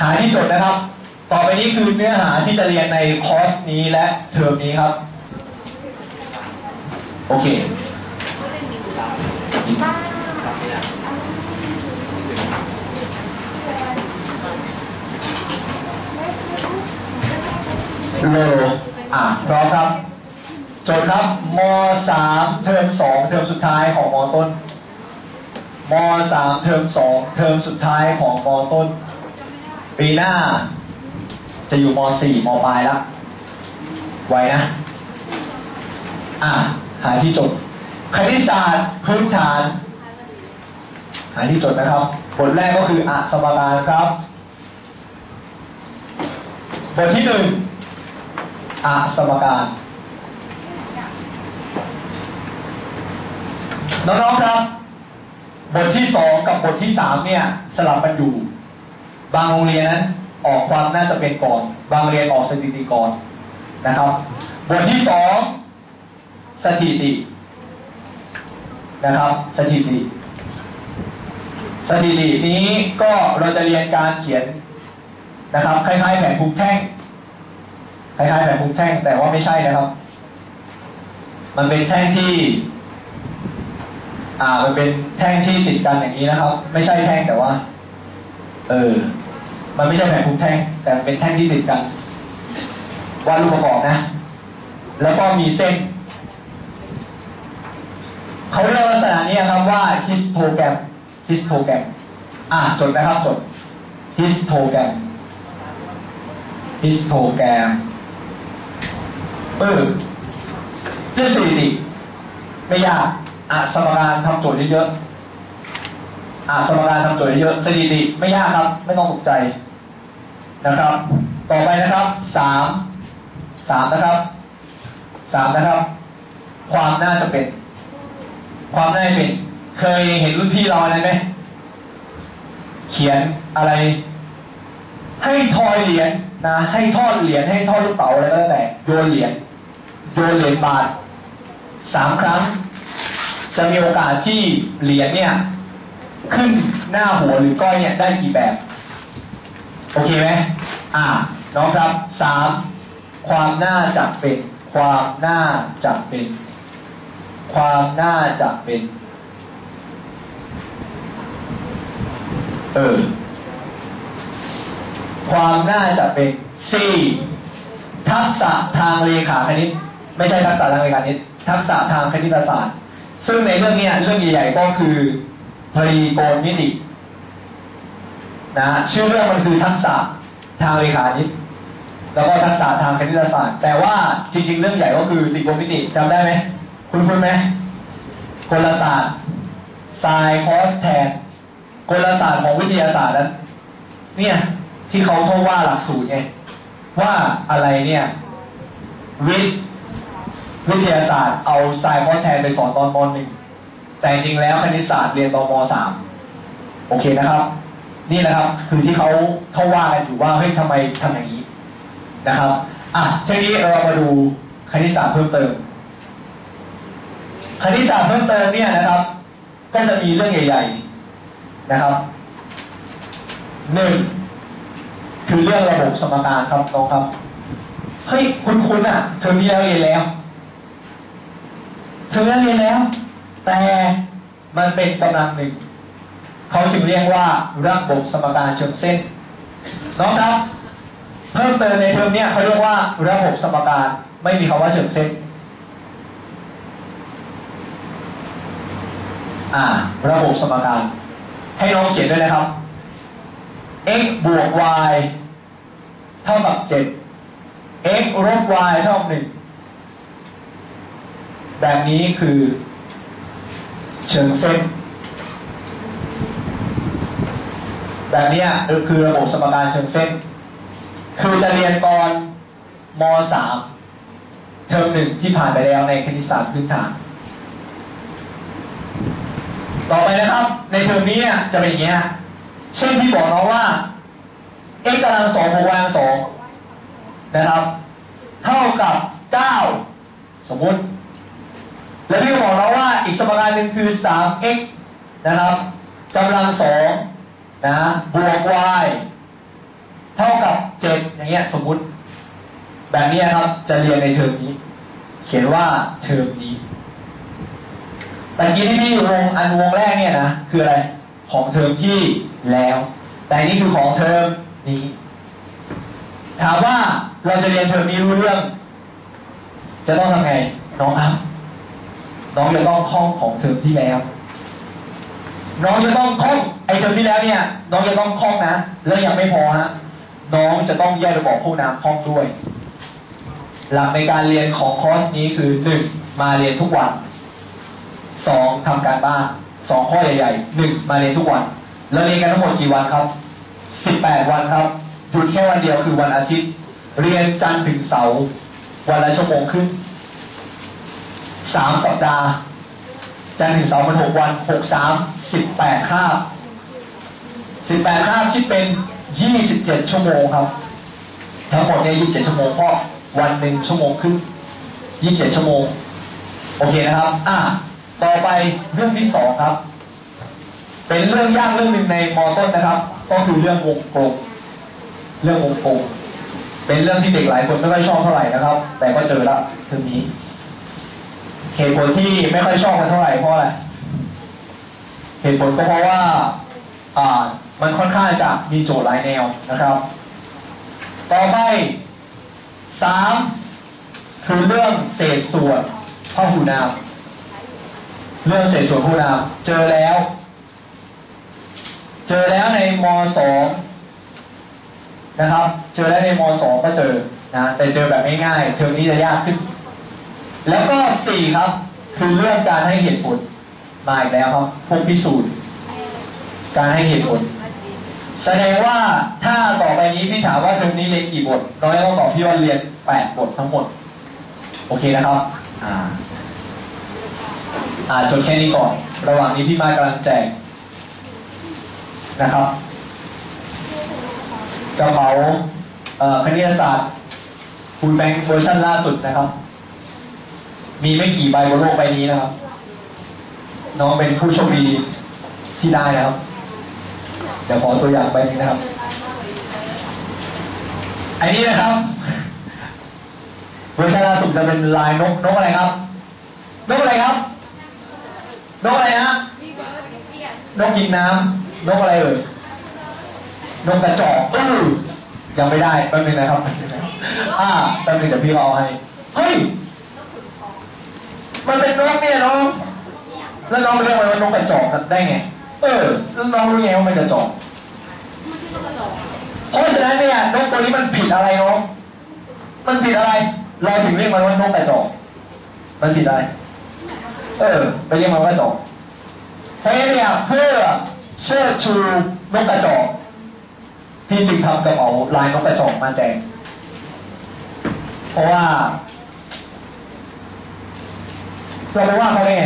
หาที่จดนะครับ ต่อไปนี้คือเนื้อหาที่จะเรียนในคอร์สนี้และเทอมนี้ครับ โอเคโลอะพร้อมครับโจทย์ครับมสามเทอมสองเทอมสุดท้ายของม ต้นมสามเทอมสองเทอมสุดท้ายของม ต้น ปีหน้า จะอยู่มสี่มปลายแล้วไวนะ อะ หาที่จดคณิตศาสตร์พื้นฐาน หาที่จดนะครับ บทแรกก็คืออะสมการครับ บทที่หนึ่งอะสมการน้องๆครับ บทที่สองกับบทที่สามเนี่ย สลับกันอยู่ บางโรงเรียนนั้นออกความน่าจะเป็นก่อน บางเรียนออกสถิติก่อนนะครับ บทที่สองสถิตินะครับ สถิติ สถิตินี้ก็เราจะเรียนการเขียนนะครับคล้ายๆแผนภูมิแท่งคล้ายๆแผนภูมิแท่งแต่ว่าไม่ใช่นะครับ มันเป็นแท่งที่ อ่ามันเป็นแท่งที่ติดกันอย่างนี้นะครับ ไม่ใช่แท่งแต่ว่า เออ มันไม่ใช่แผนภูมิแท่งแต่เป็นแท่งที่ติดกันวาดรูปประกอบนะ แล้วก็มีเส้น เขาเรียกลักษณะนี้ครับว่า histogram histogram อ่าจดนะครับจด histogram histogram เออเรื่องสถิติไม่ยากอะสมการทำโจทย์เยอะๆ อะสมการทำโจทย์เยอะสถิติไม่ยากครับ ไม่ต้องตกใจนะครับ ต่อไปนะครับสามสามนะครับสามนะครับ ความน่าจะเป็น ความน่าจะเป็น เคยเห็นรุ่นพี่เราอะไรไหมเขียนอะไร ให้ทอยเหรียญนะ ให้ทอดเหรียญให้ทอดลูกเต๋าอะไรก็แล้วแต่โยนเหรียญโยนเหรียญบาทสามครั้ง จะมีโอกาสที่เหรียญเนี่ย ขึ้นหน้าหัวหรือก้อยเนี่ยได้กี่แบบ โอเคไหมอ่าน้องครับสามความน่าจะเป็น ความน่าจะเป็น ความน่าจะเป็นเออความน่าจะเป็น C ทักษะทางเลขาคณิต ไม่ใช่ทักษะทางเลขาคณิตทักษะทางคณิตศาสตร์ ซึ่งในเรื่องนี้เรื่องใหญ่ๆก็คือ ตรีโกณมิตินะชื่อเรื่องมันคือทักษะทางเลขาคณิตแล้วก็ทักษะทางคณิตศาสตร์ แต่ว่าจริง ๆ เรื่องใหญ่ก็คือตรีโกณมิติจำได้ไหมคุณคุณไหมกลศาสตร์ไซน์คอสแทนกลศาสตร์ของวิทยาศาสตร์นั้น เนี่ยที่เขาเขาว่าหลักสูตรไงว่าอะไรเนี่ยวิทย์วิทยาศาสตร์เอาไซน์คอสแทนไปสอนตอนมหนึ่ง แต่จริงแล้วคณิตศาสตร์เรียนตอนมสามโอเคนะครับ นี่แหละครับคือที่เขาเขาว่ากันอยู่ว่าเฮ้ยทำไมทำอย่างนี้นะครับอะทีนี้เรามาดูคณิตศาสตร์เพิ่มเติมคณิตศาสตร์เพิ่มเติมเนี่ยนะครับ ก็จะมีเรื่องใหญ่ ๆนะครับหนึ่งคือเรื่องระบบสมการครับน้องครับเฮ้ยคุณคุณอะเทอมีแล้วเรียนแล้วเทอมีแล้วเรียนแล้ว แต่มันเป็นกำลังหนึ่ง เขาจึงเรียกว่าระบบสมการเชิงเส้นน้องครับเพิ่มเติมในเทอมเนี้ยเขาเรียกว่าระบบสมการไม่มีคำว่าเชิงเส้นอ่า ระบบสมการ ให้น้องเขียนด้วยนะครับ x บวก y เท่ากับ 7 x ลบ y เท่ากับ1แบบนี้คือ เชิงเส้น แบบนี้คือระบบสมการเชิงเส้น คือจะเรียนตอนม .3 เทอมหนึ่งที่ผ่านไปแล้วในคณิตศาสตร์พื้นฐาน ต่อไปนะครับ ในเทอมนี้จะเป็นอย่างนี้ยเช่นที่บอกน้องว่า x กำลังสองบวก y กำลังสองนะครับ เท่ากับ 9 สมมติ แล้วพี่ก็บอกน้องว่าอีกสมการหนึ่งคือ 3x นะครับกำลังสองนะบวก y เท่ากับ 7 อย่างเงี้ยสมมุติ แบบนี้ครับจะเรียนในเทอมนี้ เขียนว่าเทอมนี้แต่กี้ที่พี่วงอันวงแรกเนี่ยนะคืออะไรของเทอมที่แล้ว แต่นนี่คือของเทอมนี้ ถามว่าเราจะเรียนเทอมนี้รู้เรื่อง จะต้องทำไงน้องครับ น้องจะต้องท่องของเทอมที่แล้ว น้องจะต้องท่องไอเทอมที่แล้วเนี่ยน้องจะต้องท่องนะ แล้วยังไม่พอฮะน้องจะต้องแยกระบบพวกน้ำท่องด้วย หลักในการเรียนของคอร์สนี้คือหนึ่งมาเรียนทุกวันสองทำการบ้านสองข้อใหญ่ๆหนึ่งมาเรียนทุกวัน แล้วเรียนกันทั้งหมดกี่วันครับสิบแปดวันครับหยุดแค่วันเดียวคือวันอาทิตย์ เรียนจันทร์ถึงเสาร์วันละชั่วโมงครึ่ง สามสัปดาห์จันทร์ถึงเสาร์มันหกวันหกสามสิบแปดคาบสิบแปดคาบคิดเป็นยี่สิบเจ็ดชั่วโมงครับ ทั้งหมดเนี่ยยี่สิบเจ็ดชั่วโมงก็วันหนึ่งชั่วโมงครึ่งยี่สิบเจ็ดชั่วโมง โอเคนะครับ อะต่อไปเรื่องที่สองครับ เป็นเรื่องยากเรื่องหนึ่งในมอต้นนะครับ ก็คือเรื่องวงกลมเรื่องวงกลมเป็นเรื่องที่เด็กหลายคนไม่ค่อยชอบเท่าไหร่นะครับ แต่ก็เจอแล้วเรื่องนี้ เหตุผลที่ไม่ค่อยชอบกันเท่าไหร่เพราะอะไรเหตุผลก็เพราะว่าอ่ามันค่อนข้างจะมีโจทย์หลายแนวนะครับ ต่อไปสามคือเรื่องเศษส่วนพหูนาม เรื่องเศษส่วนพหูนาม เจอแล้ว เจอแล้วในมสองนะครับ เจอแล้วในมสองก็เจอนะแต่เจอแบบง่ายๆเทอมนี้จะยากขึ้น แล้วก็สี่ครับ คือเรื่องการให้เหตุผลมาอีกแล้วครับพวกพิสูจน์ การให้เหตุผล แสดงว่าถ้าต่อไปนี้พี่ถามว่าเทอมนี้เรียนกี่บทน้อยต้องตอบพี่ว่าเรียนแปดบททั้งหมด โอเคนะครับ อ่า อ่าจดแค่นี้ก่อน ระหว่างนี้พี่มากำลังแจกนะครับกระเป๋าเอ่อคณิตศาสตร์ฟูลแบงค์เวอร์ชันล่าสุดนะครับ มีไม่กี่ใบบนโลกใบนี้นะครับ น้องเป็นผู้โชคดีที่ได้นะครับ เดี๋ยวขอตัวอย่างไปนี้นะครับ อันนี้นะครับเวอร์ชันล่าสุดจะเป็นลายนกนกอะไรครับ นกอะไรครับ นกอะไรฮะนกกินน้ำนกอะไรเอ่ยนกกระจอกเออยังไม่ได้แป๊บนึงนะครับแป๊บนึงนะครับอ่าแป๊บนึงเดี๋ยวพี่เอาให้ เฮ้ย มันเป็นนกเนี่ยน้องแล้วน้องเรียกว่านกกระจอกได้ไง เออแล้วน้องรู้ไงว่ามันกระจอกเพราะฉะนั้นเนี่ยนกตัวนี้มันผิดอะไรน้องมันผิดอะไร เราถึงเรียกมันว่านกกระจอกมันผิดอะไร เออ ไปเรียกมันว่ากระจอกเพราะงั้นเนี่ยเพื่อเชิดชูนกกระจอกพี่จึงทำกระเป๋าลายนกกระจอกมาแจกเพราะว่า เราไปว่าเขาได้ไง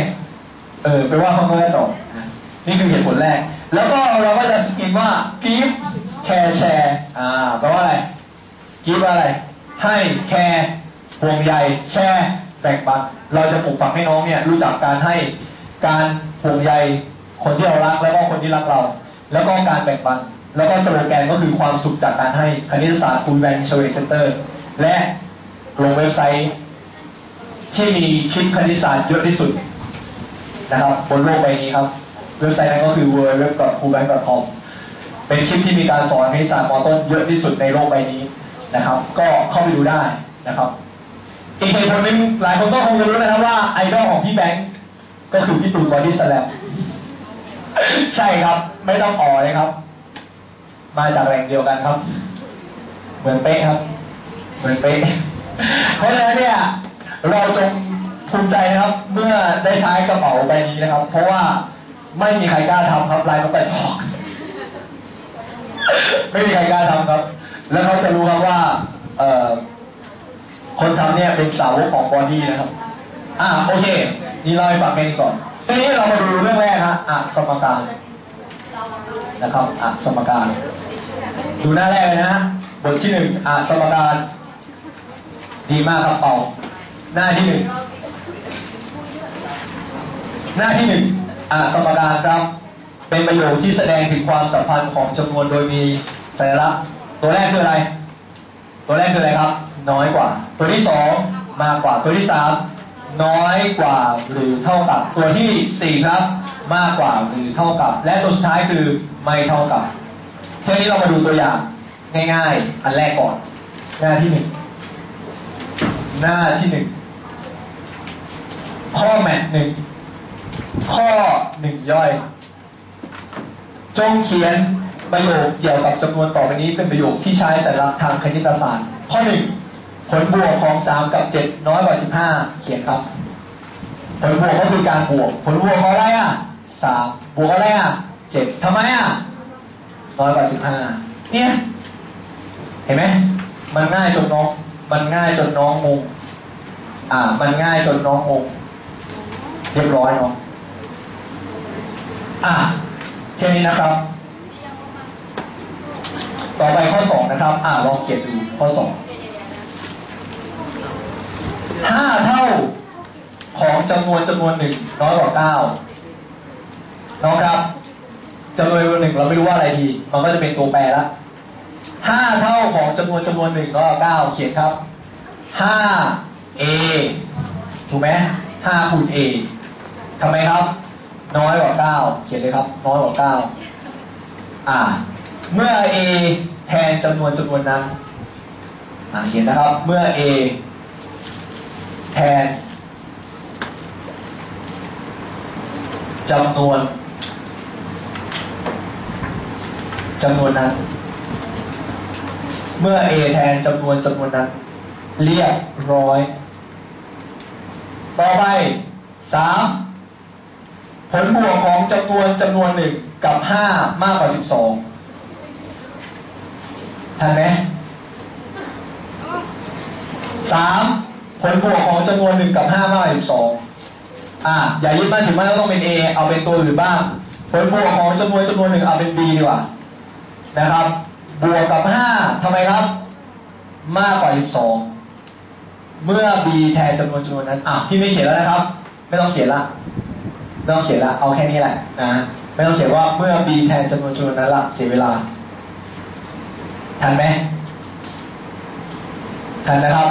เออไปว่าเขาก็ได้จบนะนี่คือเหตุผลแรก แล้วก็เราก็จะสกินว่า give care share อ่าแปลว่าอะไร give อะไร ให้แคร์ห่วงใยแชร์แบ่งปันเราจะปลูกฝังให้น้องเนี่ยรู้จักการให้การห่วงใยคนที่เรารักแล้วก็คนที่รักเรา แล้วก็การแบ่งปัน แล้วก็สโลแกนก็คือความสุขจากการให้คณิตศาสตร์ฟูลแบงค์เชเวเซนเตอร์และลงเว็บไซต์ ที่มีคลิปคณิตศาสตร์เยอะที่สุดนะครับบนโลกใบนี้ครับ เว็บไซต์นั้นก็คือ www.coolbank.com เป็นคลิปที่มีการสอนคณิตศาสตร์มอต้นเยอะที่สุดในโลกใบนี้นะครับ ก็เข้าไปดูได้นะครับอีกเหตุผลหนึ่งหลายคนก็คงจะรู้นะครับว่าไอดอลของพี่แบงค์ก็คือพี่ตูนบอดี้สแลมใช่ครับ ไม่ต้องอ่อเลยครับ มาจากแหล่งเดียวกันครับ เหมือนเป๊ะครับ เหมือนเป๊ะเพราะฉะนั้นเนี่ย เราจงภูมิใจนะครับเมื่อได้ใช้กระเป๋าใบนี้นะครับ เพราะว่าไม่มีใครกล้าทำครับลายนกกระจอกไม่มีใครกล้าทำครับ แล้วเขาจะรู้ครับว่าเอ่อคนทำเนี่ยเป็นสาวกของบอดี้นะครับ อ่าโอเค นี่เราไปฟังกันก่อนทีนี้เรามาดูเรื่องแรกฮะอะสมการนะครับอะสมการ ดูหน้าแรกเลยนะฮะบทที่หนึ่งอะสมการ ดีมากครับเป่า หน้าที่หนึ่งหน้าที่หนึ่งอะสมการครับ เป็นประโยคที่แสดงถึงความสัมพันธ์ของจำนวนโดยมีสัญลักษณ์ตัวแรกคืออะไร ตัวแรกคืออะไรครับ น้อยกว่า ตัวที่สองมากกว่า ตัวที่สามน้อยกว่าหรือเท่ากับ ตัวที่สี่ครับ มากกว่าหรือเท่ากับ และตัวสุดท้ายคือไม่เท่ากับเที่นี้เรามาดูตัวอย่างง่าย ๆ อันแรกก่อน หน้าที่หนึ่งหน้าที่หนึ่ง ข้อแมทหนึ่งข้อหนึ่งย่อย จงเขียนประโยคเกี่ยวกับจำนวนต่อไปนี้เป็นประโยคที่ใช้แต่ละทางคณิตศาสตร์ ข้อหนึ่งผลบวกของ3กับ7น้อยกว่า15เขียนครับ ผลบวกก็คือการบวก ผลบวกของอะไรอะ3บวกอะไรอะ7ทำไมอะน้อยกว่า15เนี่ยเห็นไหมมันง่ายจนน้อง มันง่ายจนน้องงงอ่า มันง่ายจนน้องงง เรียบร้อยเนาะอะแค่นี้นะครับ ต่อไปข้อสองนะครับ อ่าลองเขียนดูข้อสองห้าเท่าของจำนวนจำนวนหนึ่งน้อยกว่าเก้าน้องครับจำนวนจำนวนหนึ่งเราไม่รู้ว่าอะไรทีมันก็จะเป็นตัวแปรละห้าเท่าของจำนวนจำนวนหนึ่งน้อยกว่าเก้าเขียนครับห้า a ถูกไหมห้าคูณ a ทำไมครับ น้อยกว่าเก้าเขียนเลยครับ น้อยกว่าเก้าอ่า เมื่อ a แทนจำนวนจำนวนนั้น อ่าเขียนนะครับ เมื่อ a แทนจำนวนจำนวนนั้น เมื่อ a แทนจำนวนจำนวนนั้น เรียบร้อย ต่อไปสาม ผลบวกของจำนวนจำนวนหนึ่งกับห้ามากกว่าสิบสองทันไหมสามผลบวกของจำนวนหนึ่งกับห้ามากกว่าสิบสองอะอย่ายึดมั่นถือมั่นว่าต้องเป็น A เอาเป็นตัวอื่นบ้าง ผลบวกของจำนวนจำนวนหนึ่งเอาเป็น B ดีกว่านะครับ บวกกับห้าทำไมครับ มากกว่าสิบสองเมื่อ b แทนจำนวนจำนวนนั้นอะพี่ไม่เขียนแล้วนะครับ ไม่ต้องเขียนละ ไม่ต้องเขียนละเอาแค่นี้แหละนะไม่ต้องเขียนว่าเมื่อ b แทนจำนวนจำนวนนั้นละเสียเวลา ทันไหมทันนะครับ